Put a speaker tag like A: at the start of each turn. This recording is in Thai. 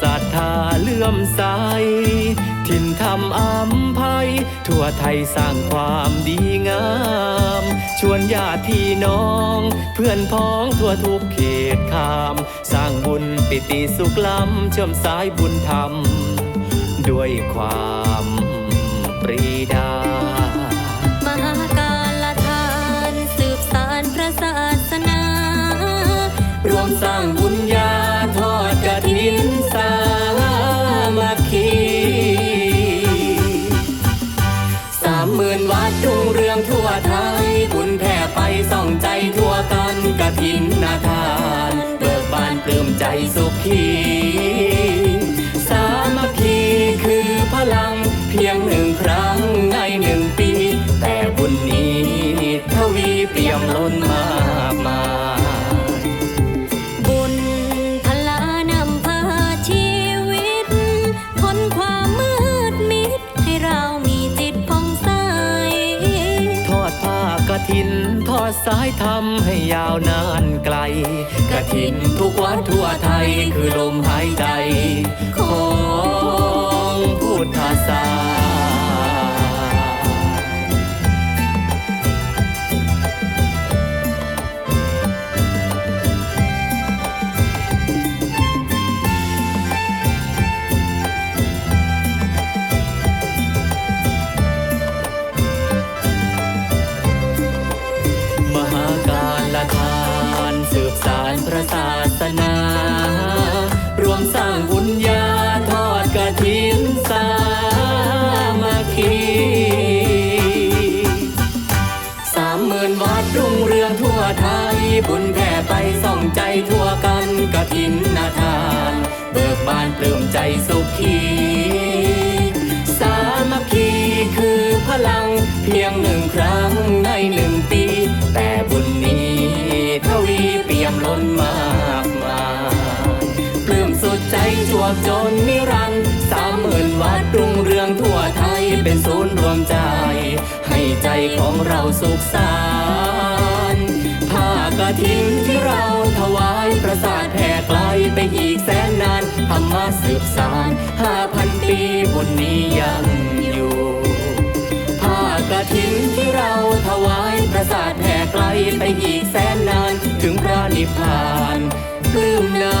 A: ศรั
B: ทธาเลื่อมใส ถิ่นธรรมอัมภัย ทั่วไทยสร้างความดีงาม ชวนญาติพี่น้อง เพื่อนพ้องทั่วทุกเขตขาม สร้างบุญปิติสุขล้ำเชื่อมสายบุญธรรม ด้วยความปรีดา
A: มหาการละทาน สืบสารพระศาสนา
B: รวมสร้างบุญญา ทวีเปี่ยมล้นมากมาย
A: บุญพลานำพาชีวิตพ้นความมืดมิด ให้เรามีจิตผ่องใส
B: ทอดผ้ากฐิน ทอดสายธรรมให้ยาวนานไกลกฐินทุกวัดทั่วไทยคือลมหายใจ สืบสารพระศาสนา รวมสร้างบุญญาทอดกฐินสามัคคีสามหมื่นวัดรุ่งเรืองทั่วไทย บุญแผ่ไปส่องใจทั่วกันกฐินนาทาน เบิกบานปลื้มใจสุขี นนิรันดร์สามหมื่นวัดรุ่งเรืองทั่วไทยเป็นศูนย์รวมใจ ให้ใจของเราสุขสานต์ผ้ากฐินที่เราถวายประสาทแผ่ไกลไปอีกแสนนานธรรมะสืบสานห้าพันปีบุญนี้ยังอยู่ผ้ากฐินที่เราถวายประสาทแผ่ไกลไปอีกแสนนานถึงพระนิพพานลืมนะ